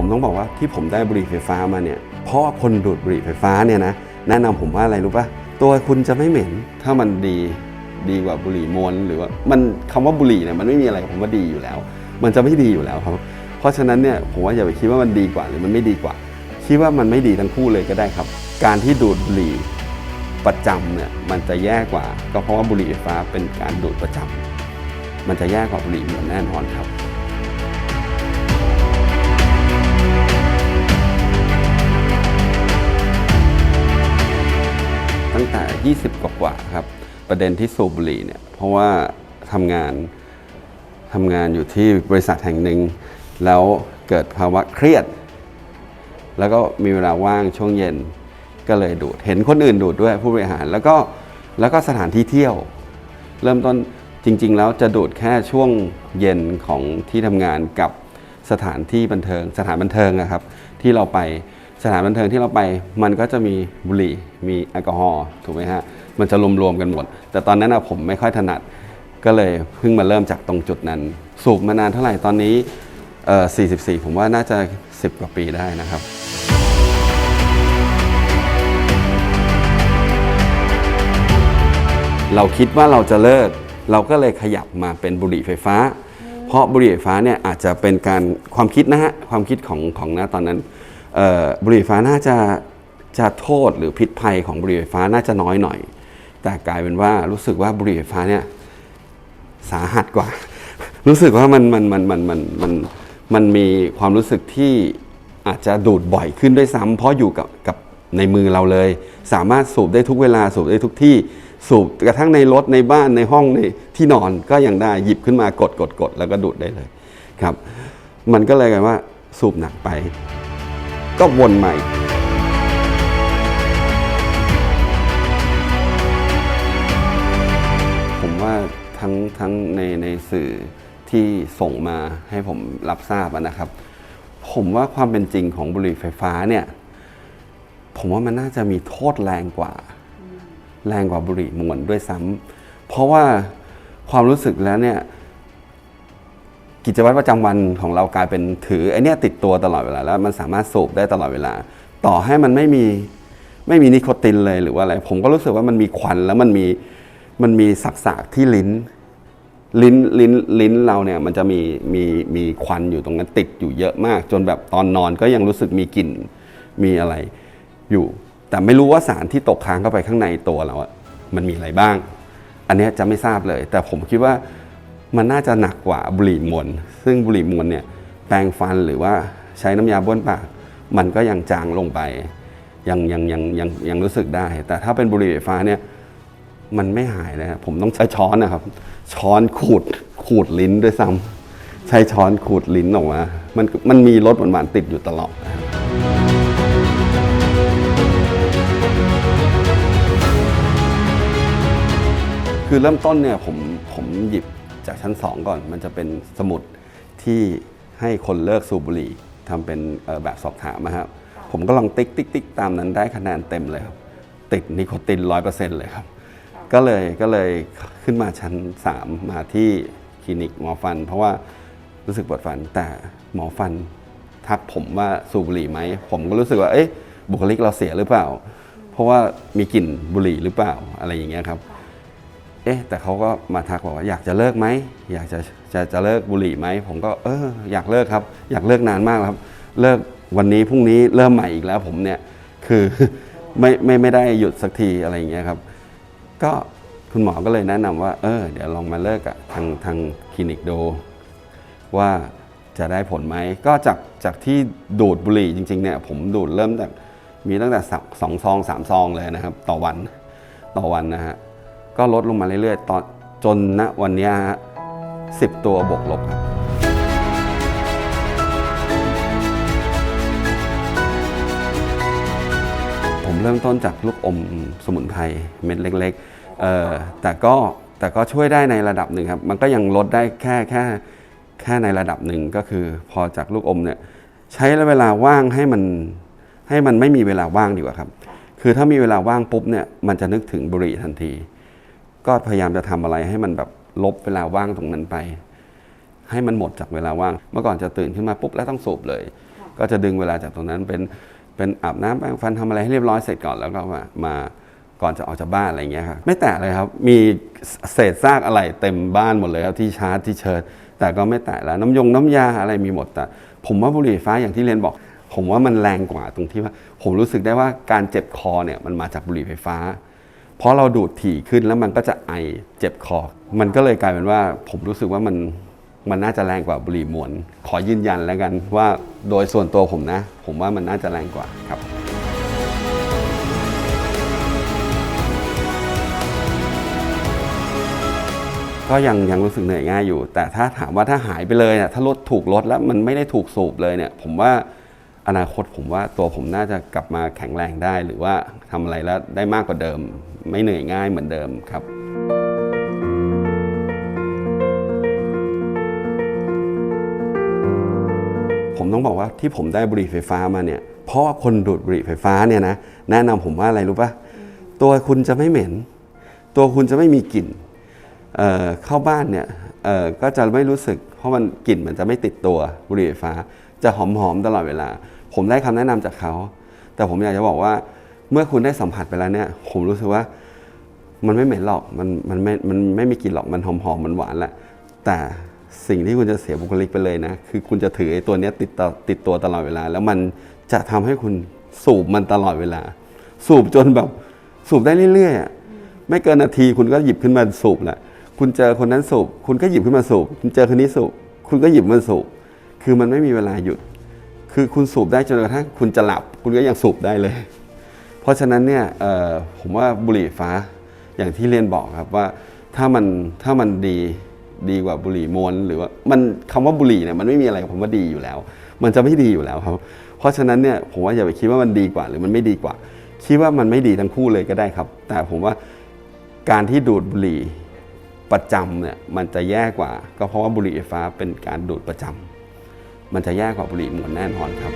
ผมต้องบอกว่าที่ผมได้บุหรี่ไฟฟ้ามาเนี่ยเพราะว่าคนดูดบุหรี่ไฟฟ้าเนี่ยนะแนะนำผมว่าอะไรรู้ปะตัวคุณจะไม่เหม็นถ้ามันดีดีกว่าบุหรี่มวนหรือว่ามันคำว่าบุหรี่เนี่ยมันไม่มีอะไรผมว่าดีอยู่แล้ว มันจะไม่ดีอยู่แล้วครับ เพราะฉะนั้นเนี่ยผมว่าอย่าไปคิดว่ามันดีกว่าหรือมันไม่ดีกว่า คิดว่ามันไม่ดีทั้งคู่เลยก็ได้ครับ การที่ดูดบุหรี่ประจำเนี่ยมันจะแย่กว่า ก็เพราะว่าบุหรี่ไฟฟ้าเป็นการดูดประจำมันจะแย่กว่าบุหรี่มวนแน่นอนครับ ตั้งแต่ 20กว่ากว่าๆครับ ประเด็นที่สูบบุหรี่เนี่ยเพราะว่าทำงานทำงานอยู่ที่บริษัทแห่งหนึ่ง แล้วเกิดภาวะเครียด แล้วก็มีเวลาว่างช่วงเย็นก็เลยดูด เห็นคนอื่นดูดด้วยผู้บริหาร แล้วก็แล้วก็สถานที่เที่ยว เริ่มต้นจริง ๆ แล้วจะดูดแค่ช่วงเย็นของที่ทำงานกับสถานที่บันเทิง สถานบันเทิงนะครับ ที่เราไป สถานบันเทิงที่เราไปมันก็จะมีบุหรี่มีแอลกอฮอล์ถูกไหมฮะมันจะรวมๆกันหมด แต่ตอนนั้นนะผมไม่ค่อยถนัดก็เลยเพิ่งมาเริ่มจากตรงจุดนั้น สูบมานานเท่าไหร่ตอนนี้เอ่อ44 ผมว่าน่าจะ 10 กว่าปีได้นะครับเราคิดว่าเราจะเลิก เราก็เลยขยับมาเป็นบุหรี่ไฟฟ้า เพราะบุหรี่ไฟฟ้าเนี่ยอาจจะเป็นการความคิดนะฮะความคิดของของนะตอนนั้น บุหรี่ไฟฟ้าน่าจะจะโทษหรือพิษภัยของบุหรี่ไฟฟ้าน่าจะน้อยหน่อย แต่กลายเป็นว่ารู้สึกว่าบุหรี่ไฟฟ้าเนี่ยสาหัสกว่า รู้สึกว่ามันมันมันมันมันมันมันมีความรู้สึกที่อาจจะดูดบ่อยขึ้นด้วยซ้ำเพราะอยู่กับกับในมือเราเลย สามารถสูบได้ทุกเวลาสูบได้ทุกที่สูบกระทั่งในรถในบ้านในห้องในที่นอนก็ยังได้หยิบขึ้นมากดกดกดแล้วก็ดูดได้เลยครับ มันก็เลยกลายว่าสูบหนักไป ก็วนใหม่ ผมว่าทั้งทั้งในในสื่อที่ส่งมาให้ผมรับทราบนะครับ ผมว่าความเป็นจริงของบุหรี่ไฟฟ้าเนี่ย ผมว่ามันน่าจะมีโทษแรงกว่า แรงกว่าบุหรี่มวนด้วยซ้ำเพราะว่าความรู้สึกแล้วเนี่ย กิจวัตรประจำวันของเรากลายเป็นถือไอเนี้ยติดตัวตลอดเวลาแล้วมันสามารถสูบได้ตลอดเวลา ต่อให้มันไม่มีไม่มีนิโคตินเลยหรือว่าอะไร ผมก็รู้สึกว่ามันมีควันแล้วมันมีมันมีสักๆที่ลิ้น ลิ้นลิ้นลิ้นเราเนี่ยมันจะมีมีมีควันอยู่ตรงนั้นติดอยู่เยอะมาก จนแบบตอนนอนก็ยังรู้สึกมีกลิ่นมีอะไรอยู่ แต่ไม่รู้ว่าสารที่ตกค้างเข้าไปข้างในตัวเราอะมันมีอะไรบ้าง อันเนี้ยจะไม่ทราบเลย แต่ผมคิดว่า มันน่าจะหนักกว่าบุหรี่มวน ซึ่งบุหรี่มวนเนี่ยแปรงฟันหรือว่าใช้น้ำยาบ้วนปาก มันก็ยังจางลงไป ยังยังยังยังยังรู้สึกได้ แต่ถ้าเป็นบุหรี่ไฟฟ้าเนี่ยมันไม่หายเลยผมต้องใช้ช้อนนะครับ ช้อนขูดขูดลิ้นด้วยซ้ำใช้ช้อนขูดลิ้นออกมา มันมันมีรสหวานๆติดอยู่ตลอดคือเริ่มต้นเนี่ยผมผมหยิบ จากชั้นสองก่อน มันจะเป็นสมุดที่ให้คนเลิกสูบบุหรี่ทำเป็นแบบสอบถามนะครับผมก็ลองติ๊กติ๊กติ๊กตามนั้นได้คะแนนเต็มเลยครับ ติดนิโคตินร้อยเปอร์เซ็นต์เลยครับ ก็เลยก็เลยขึ้นมาชั้น 3 มาที่คลินิกหมอฟัน เพราะว่ารู้สึกปวดฟันแต่หมอฟันทักผมว่าสูบบุหรี่ไหม ผมก็รู้สึกว่าเอ๊ะบุคลิกเราเสียหรือเปล่า เพราะว่ามีกลิ่นบุหรี่หรือเปล่าอะไรอย่างเงี้ยครับ เอ๊ะแต่เขาก็มาทักบอกว่าอยากจะเลิกไหมอยากจะจะจะเลิกบุหรี่ไหมผมก็เอออยากเลิกครับ อยากเลิกนานมากแล้วครับ เลิกวันนี้พรุ่งนี้เริ่มใหม่อีกแล้วผมเนี่ยคือไม่ไม่ไม่ได้หยุดสักทีอะไรอย่างเงี้ยครับ ก็คุณหมอก็เลยแนะนำว่าเออเดี๋ยวลองมาเลิกกับทางทางคลินิกดูว่าจะได้ผลไหมก็จากจากที่ดูดบุหรี่จริงๆเนี่ยผมดูดเริ่มจากมีตั้งแต่สองซองสามซองเลยนะครับ ต่อวันต่อวันนะฮะ ก็ลดลงมาเรื่อยๆตอนจนณวันนี้ฮะสิบตัวบวกลบครับผมเริ่มต้นจากลูกอมสมุนไพรเม็ดเล็กๆเอ่อแต่ก็แต่ก็ช่วยได้ในระดับหนึ่งครับ มันก็ยังลดได้แค่แค่แค่ในระดับหนึ่งก็คือพอจากลูกอมเนี่ยใช้เวลาว่างให้มันให้มันไม่มีเวลาว่างดีกว่าครับ คือถ้ามีเวลาว่างปุ๊บเนี่ยมันจะนึกถึงบุหรี่ทันที ก็พยายามจะทำอะไรให้มันแบบลบเวลาว่างตรงนั้นไป ให้มันหมดจากเวลาว่าง เมื่อก่อนจะตื่นขึ้นมาปุ๊บแล้วต้องสูบเลย ก็จะดึงเวลาจากตรงนั้นเป็นเป็นอาบน้ำแปรงฟันทำอะไรให้เรียบร้อยเสร็จก่อนแล้วก็มามาก่อนจะออกจากบ้านอะไรเงี้ยครับไม่แตะเลยครับ มีเศษซากอะไรเต็มบ้านหมดเลยครับที่ชาร์จที่เชิญแต่ก็ไม่แตะแล้วน้ำยงน้ำยาอะไรมีหมดแต่ผมว่าบุหรี่ไฟฟ้าอย่างที่เรียนบอก ผมว่ามันแรงกว่าตรงที่ว่า ผมรู้สึกได้ว่าการเจ็บคอเนี่ยมันมาจากบุหรี่ไฟฟ้า เพราะเราดูดถี่ขึ้นแล้วมันก็จะไอเจ็บคอ มันก็เลยกลายเป็นว่าผมรู้สึกว่ามันมันน่าจะแรงกว่าบุหรี่มวน ขอยืนยันแล้วกันว่าโดยส่วนตัวผมนะ ผมว่ามันน่าจะแรงกว่าครับ ก็ยังยังรู้สึกเหนื่อยง่ายอยู่ แต่ถ้าถามว่าถ้าหายไปเลยเนี่ยถ้าลดถูกลดแล้วมันไม่ได้ถูกสูบเลยเนี่ย ผมว่าอนาคตผมว่าตัวผมน่าจะกลับมาแข็งแรงได้ หรือว่าทำอะไรแล้วได้มากกว่าเดิม ไม่เหนื่อยง่ายเหมือนเดิมครับผมต้องบอกว่าที่ผมได้บุหรี่ไฟฟ้ามาเนี่ย เพราะว่าคนดูดบุหรี่ไฟฟ้าเนี่ยนะแนะนำผมว่าอะไรรู้ปะตัวคุณจะไม่เหม็น ตัวคุณจะไม่มีกลิ่นเเข้าบ้านเนี่ยก็จะไม่รู้สึก เพราะมันกลิ่นมันจะไม่ติดตัวบุหรี่ไฟฟ้า จะหอมๆตลอดเวลา ผมได้คำแนะนำจากเขา แต่ผมอยากจะบอกว่า เมื่อคุณได้สัมผัสไปแล้วเนี่ย ผมรู้สึกว่ามันไม่เหม็นหรอก มันมันไม่ มันไม่มีกลิ่นหรอก มันหอมหอมมันหวานแหละ แต่สิ่งที่คุณจะเสียบุคลิกไปเลยนะ คือคุณจะถือไอ้ตัวเนี้ยติดต่อติดตัวตลอดเวลา แล้วมันจะทำให้คุณสูบมันตลอดเวลา สูบจนแบบสูบได้เรื่อยๆไม่เกินนาทีคุณก็หยิบขึ้นมาสูบแหละ คุณเจอคนนั้นสูบ คุณก็หยิบขึ้นมาสูบ คุณเจอคนนี้สูบ คุณก็หยิบมันสูบ คือมันไม่มีเวลาหยุด คือคุณสูบได้จนกระทั่งคุณจะหลับ คุณก็ยังสูบได้เลย เพราะฉะนั้นเนี่ยผมว่าบุหรี่ฟ้าอย่างที่เรียนบอกครับว่าถ้ามันถ้ามันดีดีกว่าบุหรี่มวนหรือว่ามันคำว่าบุหรี่เนี่ยมันไม่มีอะไรผมว่าดีอยู่แล้ว มันจะไม่ดีอยู่แล้วครับ เพราะฉะนั้นเนี่ยผมว่าอย่าไปคิดว่ามันดีกว่า หรือมันไม่ดีกว่า คิดว่ามันไม่ดีทั้งคู่เลยก็ได้ครับ แต่ผมว่าการที่ดูดบุหรี่ประจำเนี่ยมันจะแย่กว่า ก็เพราะว่าบุหรี่ไฟฟ้าเป็นการดูดประจำมันจะแย่กว่าบุหรี่มวนแน่นอนครับ